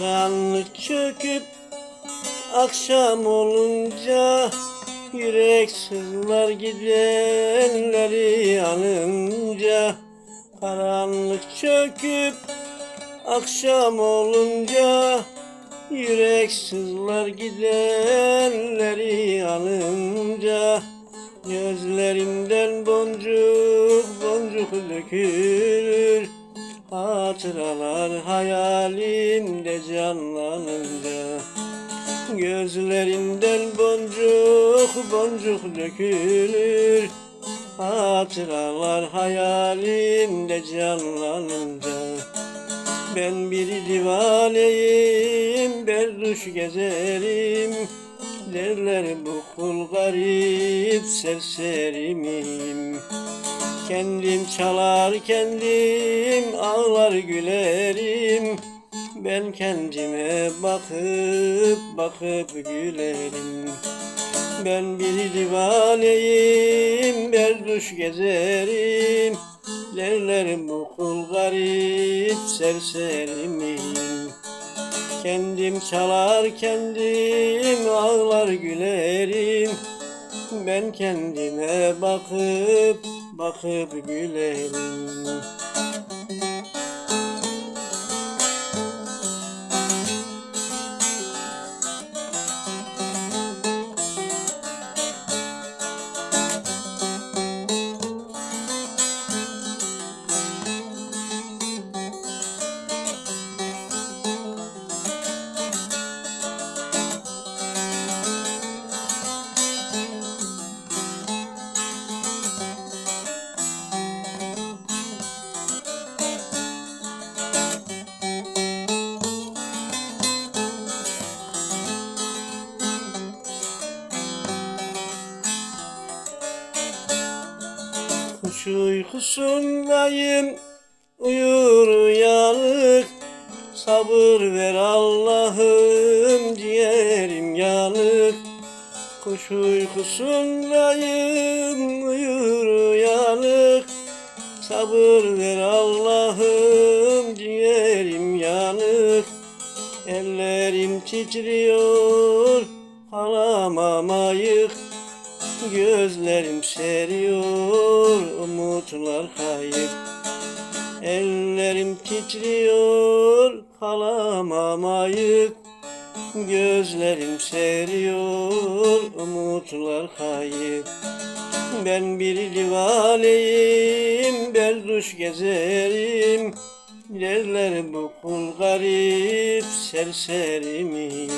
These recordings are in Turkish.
Karanlık çöküp akşam olunca Yürek sızlar gidenleri anınca Karanlık çöküp akşam olunca Yürek sızlar gidenleri anınca Gözlerimden boncuk boncuk dökülür Hatıralar hayalimde canlanınca Gözlerinden boncuk boncuk dökülür. Hatıralar hayalimde canlanınca Ben bir divaneyim, berduş gezerim. Derler bu kul garip serserimim Kendim çalar kendim ağlar gülerim. Ben kendime bakıp bakıp gülerim. Ben bir divaneyim berduş gezerim. Derler bu kul garip serserimim. Kendim çalar kendim ağlar gülerim Ben kendime bakıp bakıp gülerim Kuş uykusundayım uyur uyanık. Sabır ver Allah'ım ciğerim yanık. Kuş uykusundayım uyur uyanık. Sabır ver Allah'ım ciğerim yanık. Ellerim titriyor halamam ayık Gözlerim seriyor umutlar kayıp. Ellerim titriyor kalamam ayık Gözlerim seriyor umutlar kayıp. Ben bir divaneyim berduş gezerim. Derler bu kul garip serserimim.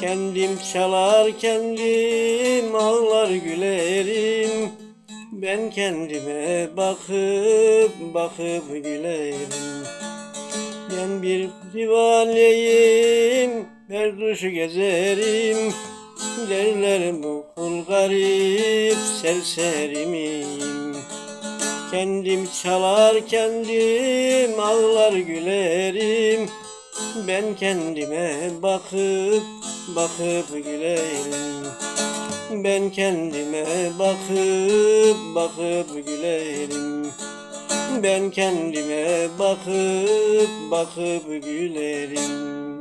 Kendim çalar kendim Ben kendime bakıp bakıp gülerim. Ben bir divaneyim berduş gezerim. Derler bu kul garip serserimim Kendim çalar kendim ağlar gülerim. Ben kendime bakıp bakıp gülerim Ben kendime bakıp bakıp gülerim. Ben kendime bakıp bakıp gülerim